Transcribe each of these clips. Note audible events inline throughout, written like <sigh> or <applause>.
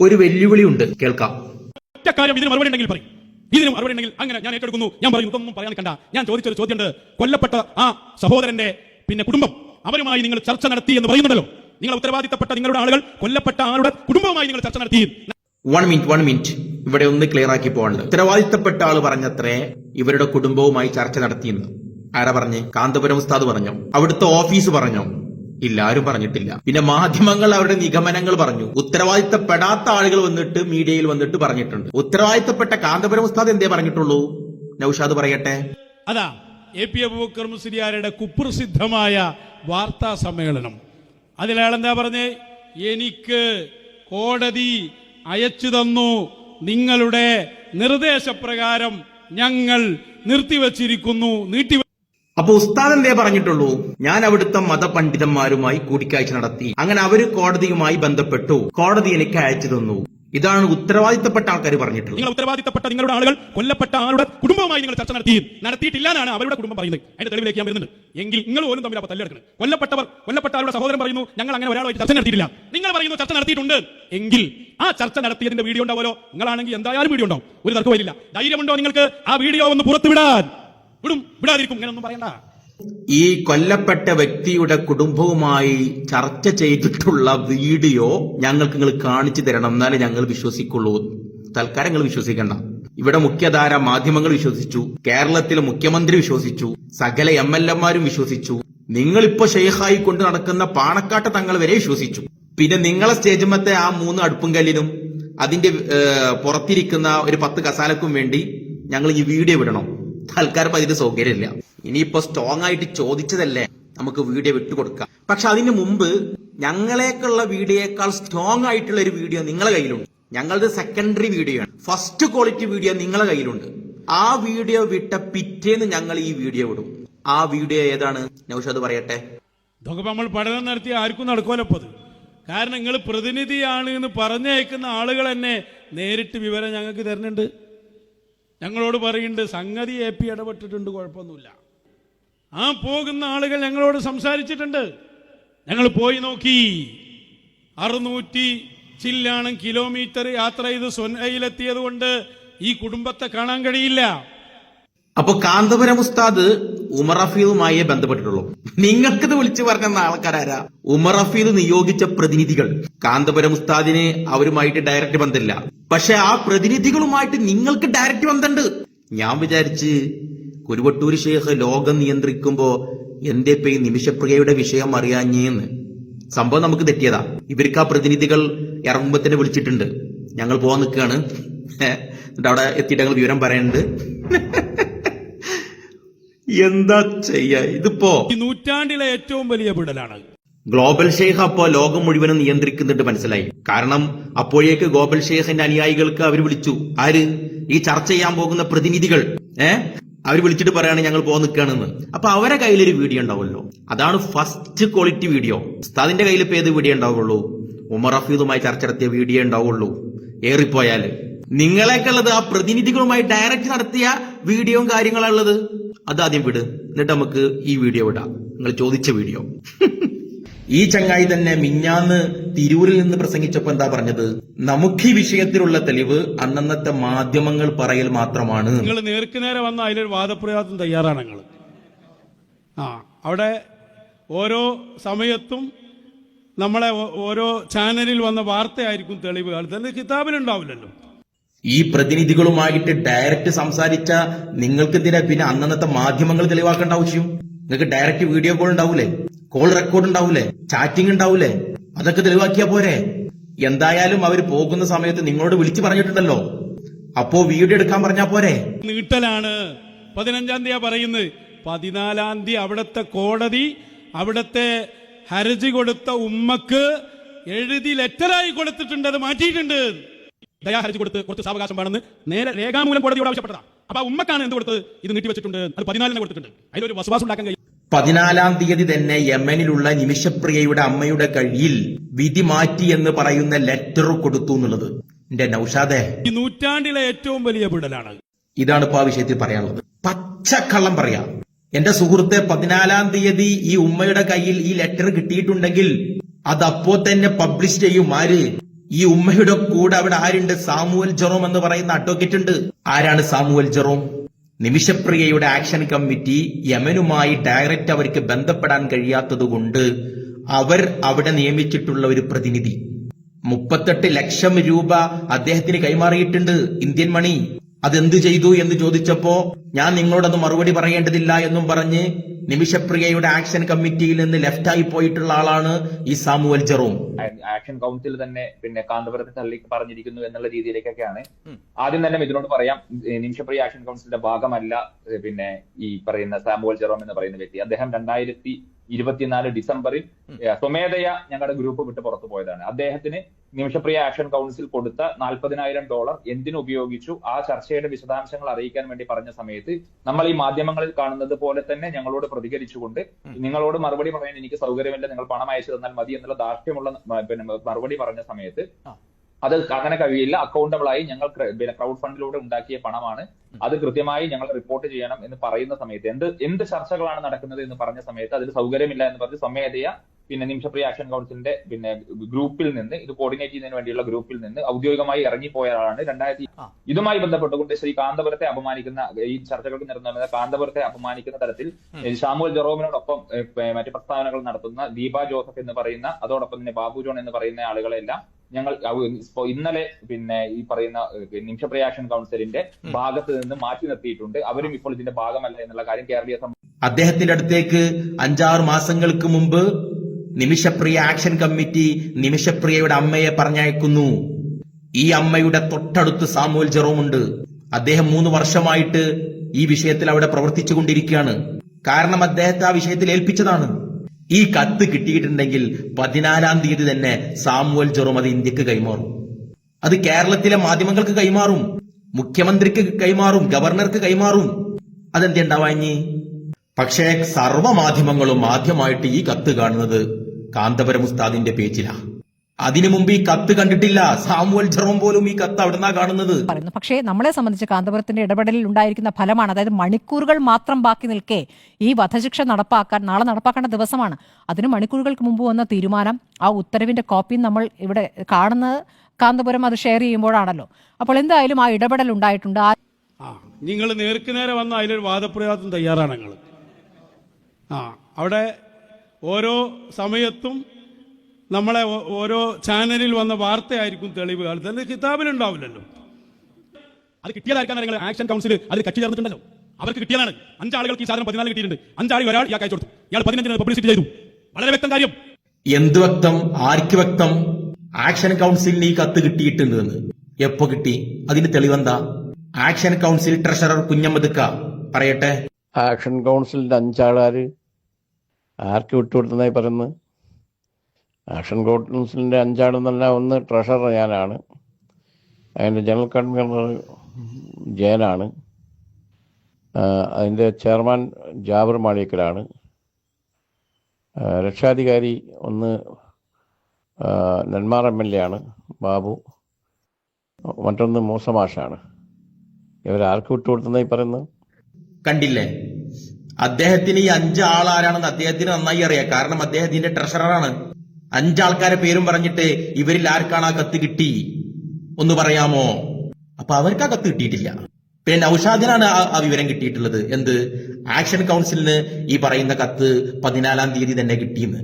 ഒരു വെല്ലുവിളി ഉണ്ട്. കേൾക്കാം. ഒറ്റ കാര്യം ഇതിന് മറുപടി ഉണ്ടെങ്കിൽ പറയും. ഇതിന് മറുപടി ഉണ്ടെങ്കിൽ അങ്ങനെ ഞാൻ ഏറ്റെടുക്കുന്നു. ഞാൻ പറയുന്നു ഇതൊന്നും പറയാൻ കണ്ട ഞാൻ ചോദിച്ചൊരു ചോദ്യമുണ്ട്. കൊല്ലപ്പെട്ട ആ സഹോദരന്റെ പിന്നെ കുടുംബം അവരുമായി നിങ്ങൾ ചർച്ച നടത്തി എന്ന് പറയുന്നുണ്ടല്ലോ. നിങ്ങൾ ഉത്തരവാദിത്തപ്പെട്ട നിങ്ങളുടെ ആളുകൾ കൊല്ലപ്പെട്ട ആളുടെ കുടുംബവുമായി നിങ്ങൾ ചർച്ച നടത്തി. വൺ മിനിറ്റ് വൺ മിനിറ്റ് ഇവിടെ ഒന്ന് ക്ലിയർ ആക്കി പോകാനുണ്ട് ഉത്തരവാദിത്തപ്പെട്ട ആൾ പറഞ്ഞത്രേ ഇവരുടെ കുടുംബവുമായി ചർച്ച നടത്തിയെന്ന്. ആരാ പറഞ്ഞ്? കാന്തപുരം ഉസ്താദ് പറഞ്ഞോ? അവിടുത്തെ ഓഫീസ് പറഞ്ഞോ? ഇല്ല ആരും പറഞ്ഞിട്ടില്ല. പിന്നെ മാധ്യമങ്ങൾ അവരുടെ നിഗമനങ്ങൾ പറഞ്ഞു. ഉത്തരവാദിത്തപ്പെടാത്ത ആളുകൾ വന്നിട്ട് മീഡിയയിൽ വന്നിട്ട് പറഞ്ഞിട്ടുണ്ട്. ഉത്തരവാദിത്തപ്പെട്ട കാന്തപുരം ഉസ്താദ് എന്തേ പറഞ്ഞിട്ടുള്ളൂ? നൌഷാദ് പറയട്ടെ. അതാ എ പി അബൂബക്കർ മുസ്ലിയാരുടെ കുപ്രസിദ്ധമായ വാർത്താ സമ്മേളനം. അതിലയാൾ എന്താ പറഞ്ഞേ? എനിക്ക് കോടതി അയച്ചു തന്നു. നിങ്ങളുടെ നിർദ്ദേശപ്രകാരം ഞങ്ങൾ നിർത്തിവച്ചിരിക്കുന്നു നീട്ടി അപ്പൊ ഉസ്താദ് എന്തേ പറഞ്ഞിട്ടുള്ളൂ? ഞാൻ അവിടുത്തെ മതപണ്ഡിതന്മാരുമായി കൂടിക്കാഴ്ച നടത്തി. അങ്ങനെ അവർ കോടതിയുമായി ബന്ധപ്പെട്ടു. കോടതി എനിക്ക് അയച്ചു തന്നു. ഇതാണ് ഉത്തരവാദിത്തപ്പെട്ട ആൾക്കാർ പറഞ്ഞിട്ടുള്ളത്. നിങ്ങൾ ഉത്തരവാദിത്തപ്പെട്ട നിങ്ങളുടെ ആളുകൾ കൊല്ലപ്പെട്ട ആളുടെ കുടുംബവുമായി നിങ്ങൾ ചർച്ച നടത്തി. നടത്തിയിട്ടില്ല എന്നാണ് അവരുടെ കുടുംബം പറയുന്നത്. അതിന്റെ തെളിവിലേക്ക് ഞാൻ വരുന്നുണ്ട്. എങ്കിൽ നിങ്ങൾ പോലും തമ്മിൽ അപ്പൊ തല്ലെടുക്കുന്നത് കൊല്ലപ്പെട്ടവർ കൊല്ലപ്പെട്ട ആളുടെ സഹോദരൻ പറയുന്നു ഞങ്ങൾ അങ്ങനെ ഒരാളുമായി ചർച്ച നടത്തിയിട്ടില്ല. നിങ്ങൾ പറയുന്നു ചർച്ച നടത്തിയിട്ടുണ്ട്. എങ്കിൽ ആ ചർച്ച നടത്തിയതിന്റെ വീഡിയോ ഉണ്ടാവുമല്ലോ. നിങ്ങളാണെങ്കിൽ എന്തായാലും വീഡിയോ ഉണ്ടാവും. ഒരു തർക്കം വരില്ല. ധൈര്യമുണ്ടോ നിങ്ങൾക്ക് ആ വീഡിയോ ഒന്ന് പുറത്തു വിടാൻ വിടും വിടാതിരിക്കും ഇങ്ങനെ ഒന്നും പറയണ്ട. ഈ കൊല്ലപ്പെട്ട വ്യക്തിയുടെ കുടുംബവുമായി ചർച്ച ചെയ്തിട്ടുള്ള വീഡിയോ ഞങ്ങൾക്ക് നിങ്ങൾ കാണിച്ചു തരണം. എന്നാലേ ഞങ്ങൾ വിശ്വസിക്കുള്ളൂ. തൽക്കാലം നിങ്ങൾ വിശ്വസിക്കണ്ട. ഇവിടെ മുഖ്യധാര മാധ്യമങ്ങൾ വിശ്വസിച്ചു. കേരളത്തിലെ മുഖ്യമന്ത്രി വിശ്വസിച്ചു. സകല എം എൽ എമാരും വിശ്വസിച്ചു. നിങ്ങളിപ്പോ ഷെയ്ഖായി കൊണ്ട് നടക്കുന്ന പാണക്കാട്ട് തങ്ങൾ വരെ വിശ്വസിച്ചു. പിന്നെ നിങ്ങളെ സ്റ്റേജുമത്തെ ആ മൂന്ന് അടുപ്പും കല്ലിനും അതിന്റെ പുറത്തിരിക്കുന്ന ഒരു പത്ത് കസാലക്കും വേണ്ടി ഞങ്ങൾ ഈ വീഡിയോ വിടണം. ഇപ്പൊ അതിന് സൗകര്യമില്ല. ഇനിയിപ്പോ സ്ട്രോങ് ആയിട്ട് ചോദിച്ചതല്ലേ നമുക്ക് വീഡിയോ വിട്ടുകൊടുക്കാം. പക്ഷെ അതിന് മുമ്പ് ഞങ്ങളേക്കുള്ള വീഡിയോയേക്കാൾ സ്ട്രോങ് ആയിട്ടുള്ള ഒരു വീഡിയോ നിങ്ങളെ കയ്യിലുണ്ട്. ഞങ്ങളുടെ സെക്കൻഡറി വീഡിയോ ആണ്. ഫസ്റ്റ് ക്വാളിറ്റി വീഡിയോ നിങ്ങളെ കയ്യിലുണ്ട്. ആ വീഡിയോ വിട്ട പിറ്റേന്ന് ഞങ്ങൾ ഈ വീഡിയോ വിടും ആ വീഡിയോ ഏതാണ്? നൗഷാദ് പറയട്ടെ. ഇതൊക്കെ നമ്മൾ പഠനം നടത്തി ആർക്കും നടക്കുമല്ലോ കാരണം നിങ്ങൾ പ്രതിനിധിയാണ് എന്ന് പറഞ്ഞയക്കുന്ന ആളുകൾ തന്നെ നേരിട്ട് വിവരം ഞങ്ങൾക്ക് തരുന്നുണ്ട്. ഞങ്ങളോട് പറയുന്നുണ്ട് സംഗതി എ പി ഇടപെട്ടിട്ടുണ്ട് കുഴപ്പമൊന്നുമില്ല. ആ പോകുന്ന ആളുകൾ ഞങ്ങളോട് സംസാരിച്ചിട്ടുണ്ട്. ഞങ്ങൾ പോയി നോക്കി. അറുന്നൂറ്റി ചില്ലാണ് കിലോമീറ്റർ യാത്ര ചെയ്ത് സ്വനയിലെത്തിയത് കൊണ്ട് ഈ കുടുംബത്തെ കാണാൻ കഴിയില്ല. അപ്പൊ കാന്തപുരം ഉസ്താദ് ഉമർ അഫീദുമായി ബന്ധപ്പെട്ടിട്ടുള്ളൂ. നിങ്ങൾക്കിത് വിളിച്ചു പറഞ്ഞ ആൾക്കാരാരാ? ഉമർ റഫീദ് നിയോഗിച്ച പ്രതിനിധികൾ. കാന്തപുരം ഉസ്താദിന് അവരുമായിട്ട് ഡയറക്റ്റ് ബന്ധമില്ല പക്ഷെ ആ പ്രതിനിധികളുമായിട്ട് നിങ്ങൾക്ക് ഡയറക്റ്റ് ബന്ധമുണ്ട്. ഞാൻ വിചാരിച്ച് കുരുവട്ടൂർ ഷേഖ് ലോകം നിയന്ത്രിക്കുമ്പോ എന്റെ പേ നിമിഷപ്രിയയുടെ വിഷയം അറിയാഞ്ഞേന്ന്. സംഭവം നമുക്ക് തെറ്റിയതാ. ഇവർക്ക് ആ പ്രതിനിധികൾ ഇറങ്ങുമ്പോ തന്നെ വിളിച്ചിട്ടുണ്ട്. ഞങ്ങൾ പോവാൻ നിൽക്കുകയാണ്. എന്നിട്ട് അവിടെ എത്തിയിട്ട് ഞങ്ങൾ വിവരം പറയുന്നുണ്ട് <laughs> എന്താ ചെയ്യ? ഇതിപ്പോ നൂറ്റാണ്ടിലെ ഏറ്റവും വലിയ വിടലാണ്. ഗ്ലോബൽ ഷെയ്ഖ് അപ്പോ ലോകം മുഴുവനും നിയന്ത്രിക്കുന്നുണ്ട് മനസ്സിലായി. കാരണം അപ്പോഴേക്ക് ഗ്ലോബൽ ഷെയ്ഖിന്റെ അനുയായികൾക്ക് അവർ വിളിച്ചു. ആര്? ഈ ചർച്ച ചെയ്യാൻ പോകുന്ന പ്രതിനിധികൾ. ഏ? അവർ വിളിച്ചിട്ട് പറയാണ് ഞങ്ങൾ പോകാൻ നിൽക്കുകയാണെന്ന്. അപ്പൊ അവരെ കയ്യിൽ ഒരു വീഡിയോ ഉണ്ടാവുമല്ലോ. അതാണ് ഫസ്റ്റ് ക്വാളിറ്റി വീഡിയോ ഉസ്താദിന്റെ കയ്യിൽ ഇപ്പൊ ഏത് വീഡിയോ ഉണ്ടാവുള്ളൂ? ഉമർ റഫീദുമായി ചർച്ച നടത്തിയ വീഡിയോ ഉണ്ടാവുള്ളൂ. ഏറിപ്പോയാൽ. നിങ്ങളെക്കുള്ളത് ആ പ്രതിനിധികളുമായി ഡയറക്റ്റ് നടത്തിയ വീഡിയോയും ഉള്ളത്. അത് ആദ്യം വിട്. എന്നിട്ട് നമുക്ക് ഈ വീഡിയോ വിടാം. നിങ്ങൾ ചോദിച്ച വീഡിയോ ഈ ചങ്ങായി തന്നെ മിഞ്ഞാന്ന് തിരൂരിൽ നിന്ന് പ്രസംഗിച്ചപ്പോ എന്താ പറഞ്ഞത്? നമുക്ക് ഈ വിഷയത്തിലുള്ള തെളിവ് അന്നന്നത്തെ മാധ്യമങ്ങൾ പറയൽ മാത്രമാണ്. നിങ്ങൾ നേർക്ക് നേരെ വന്ന അതിലൊരു വാദപ്രയാസം തയ്യാറാണ് നിങ്ങൾ. ആ അവിടെ ഓരോ സമയത്തും നമ്മളെ ഓരോ ചാനലിൽ വന്ന വാർത്തയായിരിക്കും തെളിവുകൾ. തന്നെ കിതാബിലുണ്ടാവില്ലല്ലോ. ഈ പ്രതിനിധികളുമായിട്ട് ഡയറക്റ്റ് സംസാരിച്ച നിങ്ങൾക്ക് എന്തിനാ പിന്നെ അന്നന്നത്തെ മാധ്യമങ്ങൾ തെളിവാക്കേണ്ട ആവശ്യം? നിങ്ങൾക്ക് ഡയറക്റ്റ് വീഡിയോ കോൾ ഉണ്ടാവൂലേ? കോൾ റെക്കോർഡ് ഉണ്ടാവൂലേ? ചാറ്റിംഗ് ഉണ്ടാവൂലേ? അതൊക്കെ തെളിവാക്കിയാ പോരെ. എന്തായാലും അവർ പോകുന്ന സമയത്ത് നിങ്ങളോട് വിളിച്ചു പറഞ്ഞിട്ടുണ്ടല്ലോ. അപ്പോ വീഡിയോ എടുക്കാൻ പറഞ്ഞാ പോരെ. നീട്ടലാണ്. പതിനഞ്ചാം തീയതി പറയുന്നത്. പതിനാലാം തീയതി അവിടത്തെ കോടതി അവിടത്തെ ഹർജി കൊടുത്ത ഉമ്മക്ക് എഴുതി ലെറ്ററായി കൊടുത്തിട്ടുണ്ട് അത് മാറ്റിയിട്ടുണ്ട്. ദയാ ഹർജി കൊടുത്ത് കുറച്ച് സാവകാശം വേണമെന്ന് നേരെ രേഖാമൂലം കോടതിയോട് ആവശ്യപ്പെട്ടതാണ് അപ്പൊ ഉമ്മക്കാണ് എന്ത് കൊടുത്തത്? ഇത് നീട്ടി വെച്ചിട്ടുണ്ട്. അത് പതിനാലിന് കൊടുത്തിട്ടുണ്ട്. അതിലൊരു വസവാസം ഉണ്ടാക്കാൻ പതിനാലാം തീയതി തന്നെ യമനിലുള്ള നിമിഷപ്രിയയുടെ അമ്മയുടെ കഴിയിൽ വിധി മാറ്റി എന്ന് പറയുന്ന ലെറ്റർ കൊടുത്തു എന്നുള്ളത്. എന്റെ നൌഷാദെ. ഈ നൂറ്റാണ്ടിലെ ഏറ്റവും വലിയ വിടലാണ്. ഇതാണ് ഇപ്പൊ ആ വിഷയത്തിൽ പറയാനുള്ളത്. പച്ചക്കള്ളം പറയാ. എന്റെ സുഹൃത്തെ പതിനാലാം തീയതി ഈ ഉമ്മയുടെ കയ്യിൽ ഈ ലെറ്റർ കിട്ടിയിട്ടുണ്ടെങ്കിൽ അത് അപ്പോ തന്നെ പബ്ലിഷ് ചെയ്യും. ആര്? ഈ ഉമ്മയുടെ കൂടെ അവിടെ ആരുണ്ട്? സാമുവൽ ജെറോം എന്ന് പറയുന്ന അഡ്വക്കേറ്റ് ഉണ്ട്. ആരാണ് സാമുവൽ ജെറോം? നിമിഷപ്രിയയുടെ ആക്ഷൻ കമ്മിറ്റി യമനുമായി ഡയറക്റ്റ് അവർക്ക് ബന്ധപ്പെടാൻ കഴിയാത്തതുകൊണ്ട് അവർ അവിടെ നിയമിച്ചിട്ടുള്ള ഒരു പ്രതിനിധി. മുപ്പത്തെട്ട് ലക്ഷം രൂപ അദ്ദേഹത്തിന് കൈമാറിയിട്ടുണ്ട് ഇന്ത്യൻ മണി. അതെന്ത് ചെയ്തു എന്ന് ചോദിച്ചപ്പോ ഞാൻ നിങ്ങളോടൊന്ന് മറുപടി പറയേണ്ടതില്ല എന്നും പറഞ്ഞ് നിമിഷപ്രിയയുടെ ആക്ഷൻ കമ്മിറ്റിയിൽ നിന്ന് ലെഫ്റ്റ് ആയി പോയിട്ടുള്ള ആളാണ് ഈ സാമുവൽ ജെറോം. ആക്ഷൻ കൗൺസിൽ തന്നെ പിന്നെ കാന്തപുരത്തെ തള്ളി പറഞ്ഞിരിക്കുന്നു എന്നുള്ള രീതിയിലേക്കൊക്കെയാണ്. ആദ്യം തന്നെ ഇതിനോട് പറയാം നിമിഷപ്രിയ ആക്ഷൻ കൗൺസിലിന്റെ ഭാഗമല്ല പിന്നെ ഈ പറയുന്ന സാമുവൽ ജെറോം എന്ന് പറയുന്ന വ്യക്തി. അദ്ദേഹം രണ്ടായിരത്തി ഇരുപത്തിനാല് ഡിസംബറിൽ സ്വമേധയ ഞങ്ങളുടെ ഗ്രൂപ്പ് വിട്ട് പുറത്തു പോയതാണ്. അദ്ദേഹത്തിന് നിമിഷപ്രിയ ആക്ഷൻ കൗൺസിൽ കൊടുത്ത നാൽപ്പതിനായിരം ഡോളർ എന്തിനു ഉപയോഗിച്ചു? ആ ചർച്ചയുടെ വിശദാംശങ്ങൾ അറിയിക്കാൻ വേണ്ടി പറഞ്ഞ സമയത്ത് നമ്മൾ ഈ മാധ്യമങ്ങളിൽ കാണുന്നത് പോലെ തന്നെ ഞങ്ങളോട് പ്രതികരിച്ചുകൊണ്ട് നിങ്ങളോട് മറുപടി പറയാൻ എനിക്ക് സൗകര്യമില്ല നിങ്ങൾ പണം അയച്ചു തന്നാൽ മതി എന്നുള്ള ദാർഢ്യമുള്ള പിന്നെ മറുപടി പറഞ്ഞ സമയത്ത് അത് അങ്ങനെ കഴിയില്ല അക്കൗണ്ടബിൾ ആയി ഞങ്ങൾ ക്രൗഡ് ഫണ്ടിലൂടെ ഉണ്ടാക്കിയ പണമാണ്. അത് കൃത്യമായി ഞങ്ങൾ റിപ്പോർട്ട് ചെയ്യണം എന്ന് പറയുന്ന സമയത്ത് എന്ത് എന്ത് ചർച്ചകളാണ് നടക്കുന്നത് എന്ന് പറഞ്ഞ സമയത്ത് അതിൽ സൗകര്യമില്ല എന്ന് പറഞ്ഞ് സ്വമേധയ പിന്നെ നിമിഷപ്രിയ ആക്ഷൻ കൗൺസിലിന്റെ പിന്നെ ഗ്രൂപ്പിൽ നിന്ന് ഇത് കോർഡിനേറ്റ് ചെയ്യുന്നതിന് വേണ്ടിയുള്ള ഗ്രൂപ്പിൽ നിന്ന് ഔദ്യോഗികമായി ഇറങ്ങിപ്പോയ ആളാണ് രണ്ടായിരത്തി ഇതുമായി ബന്ധപ്പെട്ടുകൊണ്ട് ശ്രീ കാന്തപുരത്തെ അപമാനിക്കുന്ന ഈ ചർച്ചകൾക്ക് നിരന്ന കാന്തപുരത്തെ അപമാനിക്കുന്ന തരത്തിൽ ഷാമുൽ ജെറോമിനോടൊപ്പം മറ്റു പ്രസ്താവനകൾ നടത്തുന്ന ദീപ ജോസഫ് എന്ന് പറയുന്ന അതോടൊപ്പം തന്നെ ബാബു ജോൺ എന്ന് പറയുന്ന ആളുകളെല്ലാം ഞങ്ങൾ ഇന്നലെ പിന്നെ ഈ പറയുന്ന ഏ, നിമിഷപ്രിയ ആക്ഷൻ കൗൺസിലിന്റെ ഭാഗത്ത് നിന്ന് മാറ്റി നിർത്തിയിട്ടുണ്ട്. അവരും ഇപ്പോൾ ഇതിന്റെ ഭാഗമല്ല എന്നുള്ള കാര്യം കേരളീയ അദ്ദേഹത്തിന്റെ അടുത്തേക്ക് അഞ്ചാറ് മാസങ്ങൾക്ക് മുമ്പ് നിമിഷപ്രിയ ആക്ഷൻ കമ്മിറ്റി നിമിഷപ്രിയയുടെ അമ്മയെ പറഞ്ഞയക്കുന്നു. ഈ അമ്മയുടെ തൊട്ടടുത്ത് സാമുവൽ ജെറോമുണ്ട്. അദ്ദേഹം മൂന്ന് വർഷമായിട്ട് ഈ വിഷയത്തിൽ അവിടെ പ്രവർത്തിച്ചു കൊണ്ടിരിക്കുകയാണ് കാരണം അദ്ദേഹത്തെ ആ വിഷയത്തിൽ ഏൽപ്പിച്ചതാണ്. ഈ കത്ത് കിട്ടിയിട്ടുണ്ടെങ്കിൽ പതിനാലാം തീയതി തന്നെ സാമുവൽ ജെറോം അത് ഇന്ത്യയ്ക്ക് കൈമാറും. അത് കേരളത്തിലെ മാധ്യമങ്ങൾക്ക് കൈമാറും. മുഖ്യമന്ത്രിക്ക് കൈമാറും. ഗവർണർക്ക് കൈമാറും. അതെന്താ ഉണ്ടാവാഞ്ഞ് പക്ഷേ സർവമാധ്യമങ്ങളും ആദ്യമായിട്ട് ഈ കത്ത് കാണുന്നത് കാന്തപുരം ഉസ്താദിന്റെ പേജിലാ. അതിനു മുമ്പ് ഈ കത്ത് കണ്ടിട്ടില്ല. സാമുവൽ ജെറോം പോലും ഈ കത്ത് അവിടെ കാണുന്നത്. പറയുന്നു. പക്ഷേ നമ്മളെ സംബന്ധിച്ച് കാന്തപുരത്തിന്റെ ഇടപെടലിൽ ഉണ്ടായിരിക്കുന്ന ഫലമാണ്. അതായത് മണിക്കൂറുകൾ മാത്രം ബാക്കി നിൽക്കെ ഈ വധശിക്ഷ നടപ്പാക്കാൻ നാളെ നടപ്പാക്കേണ്ട ദിവസമാണ്. അതിന് മണിക്കൂറുകൾക്ക് മുമ്പ് വന്ന തീരുമാനം ആ ഉത്തരവിന്റെ കോപ്പി നമ്മൾ ഇവിടെ കാണുന്നത് കാന്തപുരം അത് ഷെയർ ചെയ്യുമ്പോഴാണല്ലോ. അപ്പോൾ എന്തായാലും ആ ഇടപെടൽ ഉണ്ടായിട്ടുണ്ട്. ആ ആ നിങ്ങൾ നേർക്കുനേരെ വന്ന അതിലൊരു വാദപ്രയാസം തയ്യാറാണ് നിങ്ങൾ ആ അവിടെ ഓരോ സമയത്തും നമ്മളെ ഓരോ ചാനലിൽ വന്ന വാർത്തയായിരിക്കും തെളിവ് കാലത്ത്. അത് കിതാബിലുണ്ടാവില്ലല്ലോ അത് കിട്ടിയതായിരിക്കാൻ നിങ്ങൾ ആക്ഷൻ കൗൺസിൽ അതിൽ കക്ഷി ചേർന്നിട്ടുണ്ടല്ലോ. അവർക്ക് കിട്ടിയതാണ്. അഞ്ചാളുകൾക്ക് ഈ സാധനം പതിനാല് കിട്ടിയിട്ടുണ്ട്. അഞ്ചാളി ഒരാൾ ഇയാൾ അയച്ചു കൊടുത്തു. ഇയാൾ പതിനഞ്ചിന് പബ്ലിസിറ്റി ചെയ്തു. വളരെ വ്യക്തം കാര്യം. എന്ത് വ്യക്തം? ആർക്ക് വ്യക്തം? ആക്ഷൻ കൗൺസിലിന് ഈ കത്ത് കിട്ടിയിട്ടുണ്ടെന്ന്. എപ്പോ കിട്ടി? അതിന് തെളിവെന്താ? ആക്ഷൻ കൗൺസിൽ ട്രഷറർ കുഞ്ഞമ്മദ് പറയട്ടെ. ആക്ഷൻ കൗൺസിലിന്റെ അഞ്ചാളുകാർ ആർക്ക് വിട്ടുകൊടുത്തതായി പറയുന്നത്? ആക്ഷൻ കൗൺസിലിന്റെ അഞ്ചാളെന്നല്ല ഒന്ന് ട്രഷറർ ഞാനാണ്. അതിന്റെ ജനറൽ കൺവീനർ ജയനാണ്. അതിന്റെ ചെയർമാൻ ജാബർ മാളിയക്കലാണ്. രക്ഷാധികാരി ഒന്ന് നെന്മാർ എം എൽ എ ആണ് ബാബു. മറ്റൊന്ന് മൂസമാഷാണ്. ഇവരാർക്ക് വിട്ടുകൊടുത്തെന്നായി പറയുന്നത്? കണ്ടില്ലേ? അദ്ദേഹത്തിന് ഈ അഞ്ച് ആൾ ആരാണെന്ന് അദ്ദേഹത്തിന് നന്നായി അറിയാം. കാരണം അദ്ദേഹത്തിന്റെ ട്രഷററാണ്. അഞ്ചാൾക്കാരെ പേരും പറഞ്ഞിട്ട് ഇവരിൽ ആർക്കാണ് ആ കത്ത് കിട്ടി? ഒന്ന് പറയാമോ? അപ്പൊ അവർക്ക് ആ കത്ത് കിട്ടിയിട്ടില്ല. പിന്നെ നൌഷാദിനാണ് ആ വിവരം കിട്ടിയിട്ടുള്ളത്. എന്ത്? ആക്ഷൻ കൗൺസിലിന് ഈ പറയുന്ന കത്ത് പതിനാലാം തീയതി തന്നെ കിട്ടിയെന്ന്.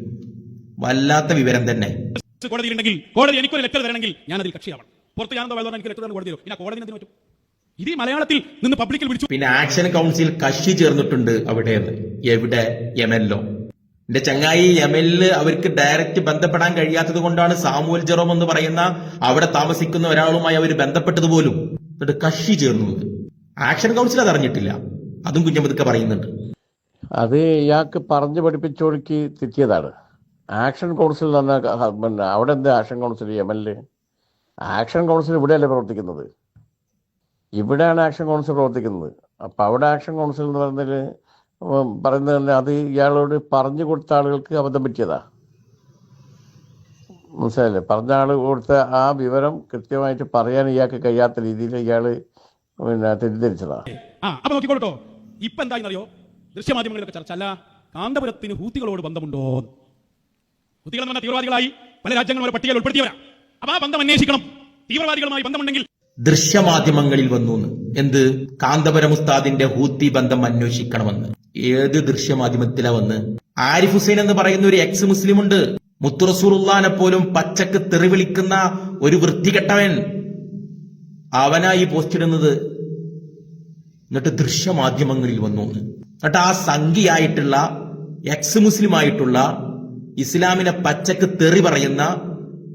വല്ലാത്ത വിവരം തന്നെ. കോടതി ഉണ്ടെങ്കിൽ കോടതി എനിക്കൊരു ലെറ്റർ തരണമെങ്കിൽ ഞാൻ അതിൽ കക്ഷിയാവണം. പുറത്ത് ഞാൻ എനിക്ക് ലെറ്റർ കോടതി കോടതി ഇത് മലയാളത്തിൽ നിന്ന് പബ്ലിക്കിൽ വിളിച്ചു. പിന്നെ ആക്ഷൻ കൗൺസിൽ കക്ഷി ചേർന്നിട്ടുണ്ട് അവിടെ എവിടെ? യമനിലോ. എന്റെ ചങ്ങായി യമനിൽ അവർക്ക് ഡയറക്റ്റ് ബന്ധപ്പെടാൻ കഴിയാത്തത് കൊണ്ടാണ് സാമുവൽ ജെറോം എന്ന് പറയുന്ന അവിടെ താമസിക്കുന്ന ഒരാളുമായി അവർ ബന്ധപ്പെട്ടത് പോലും. എന്നിട്ട് കക്ഷി ചേർന്നു ആക്ഷൻ കൗൺസിൽ അത് അറിഞ്ഞിട്ടില്ല. അതും കുഞ്ഞമ്മദ് പറയുന്നുണ്ട്. അത് ഇയാൾക്ക് പറഞ്ഞു പഠിപ്പിച്ചോടിക്ക് തെറ്റിയതാണ്. ആക്ഷൻ കൗൺസിൽ തന്നെ പിന്നെ അവിടെ എന്താ ആക്ഷൻ കൗൺസിൽ? യമനിൽ. ആക്ഷൻ കൗൺസിൽ ഇവിടെയല്ലേ പ്രവർത്തിക്കുന്നത്? ഇവിടെയാണ് ആക്ഷൻ കൗൺസിൽ പ്രവർത്തിക്കുന്നത്. അപ്പം അവിടെ ആക്ഷൻ കൗൺസിൽ എന്ന് പറയുന്നതിൽ പറയുന്നത് തന്നെ അത് ഇയാളോട് പറഞ്ഞു കൊടുത്ത ആളുകൾക്ക് അബദ്ധം പറ്റിയതാ. മനസ്സിലായില്ലേ? പറഞ്ഞ ആൾ കൊടുത്ത ആ വിവരം കൃത്യമായിട്ട് പറയാൻ ഇയാൾക്ക് കഴിയാത്ത രീതിയിൽ ഇയാൾ പിന്നെ തെറ്റിദ്ധരിച്ചതാ. ആ നോക്കിക്കോട്ടോ ഇപ്പൊ എന്താണെന്നറിയോ ദൃശ്യമാധ്യമങ്ങളിലൊക്കെ ചർച്ച. അല്ല കാന്തപുരത്തിന് ഹൂത്തികളോട് ബന്ധമുണ്ടോ? ഹൂത്തികൾ തീവ്രവാദികളായി പല രാജ്യങ്ങളും ഒരു പട്ടികയിൽ ഉൾപ്പെടുത്തിയവരാ. അപ്പൊ ആ ബന്ധം അന്വേഷിക്കണം. തീവ്രവാദികളുമായി ബന്ധമുണ്ടെങ്കിൽ ദൃശ്യമാധ്യമങ്ങളിൽ വന്നു എന്ന്. എന്ത്? കാന്തപുരം ഉസ്താദിന്റെ ഹൂത്തി ബന്ധം അന്വേഷിക്കണമെന്ന്. ഏത് ദൃശ്യമാധ്യമത്തിലാ വന്ന്? ആരിഫ് ഹുസൈൻ എന്ന് പറയുന്ന ഒരു എക്സ് മുസ്ലിം ഉണ്ട് മുത്തുറസൂറുല്ലാനെ പോലും പച്ചക്ക് തെറി വിളിക്കുന്ന ഒരു വൃത്തികെട്ടവൻ. അവനായി പോസ്റ്റ് ഇടുന്നത് എന്നിട്ട് ദൃശ്യമാധ്യമങ്ങളിൽ വന്നു എന്ന്. എന്നിട്ട് ആ സംഖ്യയായിട്ടുള്ള എക്സ് മുസ്ലിം ആയിട്ടുള്ള ഇസ്ലാമിനെ പച്ചക്ക് തെറി പറയുന്ന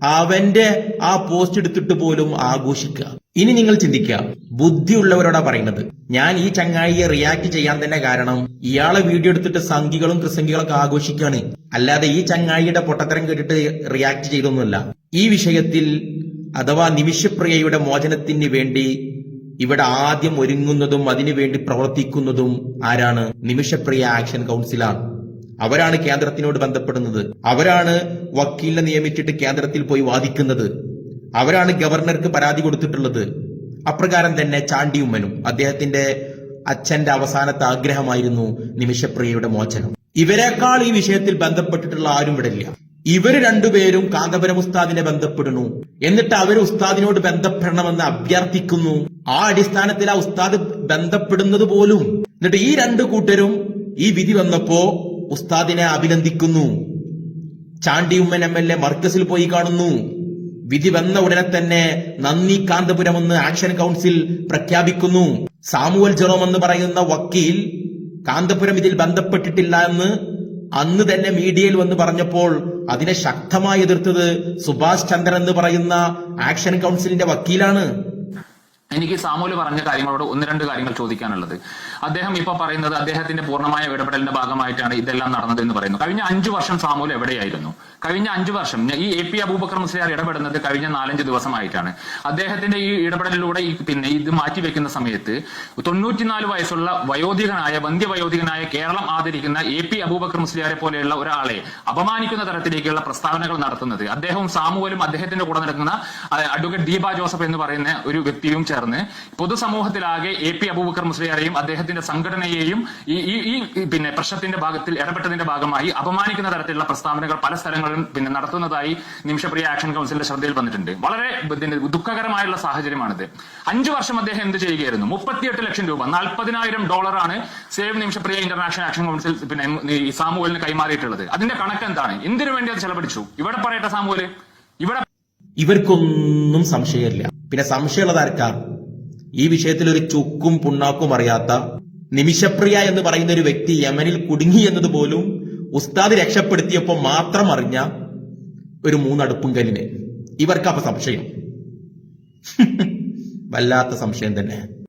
അവന്റെ ആ പോസ്റ്റ് എടുത്തിട്ട് പോലും ആഘോഷിക്കുക. ഇനി നിങ്ങൾ ചിന്തിക്കുക. ബുദ്ധിയുള്ളവരോടാ പറയുന്നത്. ഞാൻ ഈ ചങ്ങായിയെ റിയാക്ട് ചെയ്യാൻ തന്നെ കാരണം ഇയാളെ വീഡിയോ എടുത്തിട്ട് സംഖികളും ക്രിസംഖികളൊക്കെ ആഘോഷിക്കുകയാണ്. അല്ലാതെ ഈ ചങ്ങായിയുടെ പൊട്ടത്തരം കേട്ടിട്ട് റിയാക്ട് ചെയ്തൊന്നുമല്ല. ഈ വിഷയത്തിൽ അഥവാ നിമിഷപ്രിയയുടെ മോചനത്തിന് വേണ്ടി ഇവിടെ ആദ്യം ഒരുങ്ങുന്നതും അതിനുവേണ്ടി പ്രവർത്തിക്കുന്നതും ആരാണ്? നിമിഷപ്രിയ ആക്ഷൻ കൗൺസിലാണ് അവരാണ് കേന്ദ്രത്തിനോട് ബന്ധപ്പെടുന്നത്. അവരാണ് വക്കീലിനെ നിയമിച്ചിട്ട് കേന്ദ്രത്തിൽ പോയി വാദിക്കുന്നത്. അവരാണ് ഗവർണർക്ക് പരാതി കൊടുത്തിട്ടുള്ളത്. അപ്രകാരം തന്നെ ചാണ്ടി ഉമ്മനും അദ്ദേഹത്തിന്റെ അച്ഛന്റെ അവസാനത്തെ ആഗ്രഹമായിരുന്നു നിമിഷപ്രിയയുടെ മോചനം. ഇവരെക്കാൾ ഈ വിഷയത്തിൽ ബന്ധപ്പെട്ടിട്ടുള്ള ആരും ഇവിടെ ഇല്ല ഇവർ രണ്ടുപേരും കാന്തപുരം ഉസ്താദിനെ ബന്ധപ്പെടുന്നു. എന്നിട്ട് അവർ ഉസ്താദിനോട് ബന്ധപ്പെടണമെന്ന് അഭ്യർത്ഥിക്കുന്നു. ആ അടിസ്ഥാനത്തിൽ ആ ഉസ്താദ് ബന്ധപ്പെടുന്നത് പോലും. എന്നിട്ട് ഈ രണ്ടു കൂട്ടരും ഈ വിധി വന്നപ്പോ ഉസ്താദിനെ അഭിനന്ദിക്കുന്നു. ചാണ്ടിയുമ്മൻ എം എൽ എ മർക്കസിൽ പോയി കാണുന്നു. വിധി വന്ന ഉടനെ തന്നെ നന്ദി കാന്തപുരം എന്ന് ആക്ഷൻ കൗൺസിൽ പ്രഖ്യാപിക്കുന്നു. സാമുവൽ ജെറോം എന്ന് പറയുന്ന വക്കീൽ കാന്തപുരം ഇതിൽ ബന്ധപ്പെട്ടിട്ടില്ല എന്ന് അന്ന് തന്നെ മീഡിയയിൽ വന്ന് പറഞ്ഞപ്പോൾ അതിനെ ശക്തമായി എതിർത്തത് സുഭാഷ് ചന്ദ്രൻ എന്ന് പറയുന്ന ആക്ഷൻ കൗൺസിലിന്റെ വക്കീലാണ്. എനിക്ക് സാമൂൽ പറഞ്ഞ കാര്യങ്ങളോട് ഒന്ന് രണ്ട് കാര്യങ്ങൾ ചോദിക്കാനുള്ളത്. അദ്ദേഹം ഇപ്പൊ പറയുന്നത് അദ്ദേഹത്തിന്റെ പൂർണമായ ഇടപെടലിന്റെ ഭാഗമായിട്ടാണ് ഇതെല്ലാം നടന്നത് എന്ന് പറയുന്നു. കഴിഞ്ഞ അഞ്ചു വർഷം സാമൂൽ എവിടെയായിരുന്നു? കഴിഞ്ഞ അഞ്ചു വർഷം ഈ എ പി അബൂബക്കർ മുസ്ലിയാർ ഇടപെടുന്നത് കഴിഞ്ഞ നാലഞ്ച് ദിവസമായിട്ടാണ്. അദ്ദേഹത്തിന്റെ ഈ ഇടപെടലിലൂടെ ഈ പിന്നെ ഇത് മാറ്റിവെക്കുന്ന സമയത്ത് തൊണ്ണൂറ്റിനാല് വയസ്സുള്ള വയോധികനായ വന്ധ്യവയോധികനായ കേരളം ആദരിക്കുന്ന എ പി അബൂബക്കർ മുസ്ലിയാരെ പോലെയുള്ള ഒരാളെ അപമാനിക്കുന്ന തരത്തിലേക്കുള്ള പ്രസ്താവനകൾ നടത്തുന്നത്. അദ്ദേഹവും സാമൂലും അദ്ദേഹത്തിന്റെ കൂടെ നടക്കുന്ന അഡ്വക്കേറ്റ് ദീപ ജോസഫ് എന്ന് പറയുന്ന ഒരു വ്യക്തിയും ചേർന്ന് പൊതുസമൂഹത്തിലാകെ എ പി അബൂബക്കർ മുസ്ലിയാരെയും അദ്ദേഹത്തിന്റെ സംഘടനയെയും ഈ ഈ പിന്നെ പ്രശ്നത്തിന്റെ ഭാഗത്തിൽ ഇടപെട്ടതിന്റെ ഭാഗമായി അപമാനിക്കുന്ന തരത്തിലുള്ള പ്രസ്താവനകൾ പല സ്ഥലങ്ങളിലും പിന്നെ നടത്തുന്നതായി നിമിഷപ്രിയ ആക്ഷൻ കൗൺസിലിന്റെ ശ്രദ്ധയിൽ വന്നിട്ടുണ്ട്. വളരെ ദുഃഖകരമായുള്ള സാഹചര്യമാണിത്. അഞ്ചു വർഷം അദ്ദേഹം എന്ത് ചെയ്യുകയായിരുന്നു? മുപ്പത്തിയെട്ട് ലക്ഷം രൂപ നാൽപ്പതിനായിരം ഡോളറാണ് save Nimishapriya international action council പിന്നെ ഈ കൈമാറിയിട്ടുള്ളത്. അതിന്റെ കണക്ക് എന്താണ്? എന്തിനു വേണ്ടി അത് ചെലവഴിച്ചു? ഇവിടെ പറയട്ടെ സാമൂഹൽ ഇവിടെ ഇവർക്കൊന്നും സംശയമില്ല. പിന്നെ സംശയമുള്ളത് ആർക്കാ? ഈ വിഷയത്തിൽ ഒരു ചുക്കും പുണ്ണാക്കും അറിയാത്ത നിമിഷപ്രിയ എന്ന് പറയുന്ന ഒരു വ്യക്തി യമനിൽ കുടുങ്ങി എന്നതുപോലും ഉസ്താദ് രക്ഷപ്പെടുത്തിയപ്പോൾ മാത്രം അറിഞ്ഞ ഒരു മൂന്നടുപ്പും കല്ലിനെ. ഇവർക്ക് അപ്പൊ സംശയം. <laughs> വല്ലാത്ത സംശയം തന്നെ.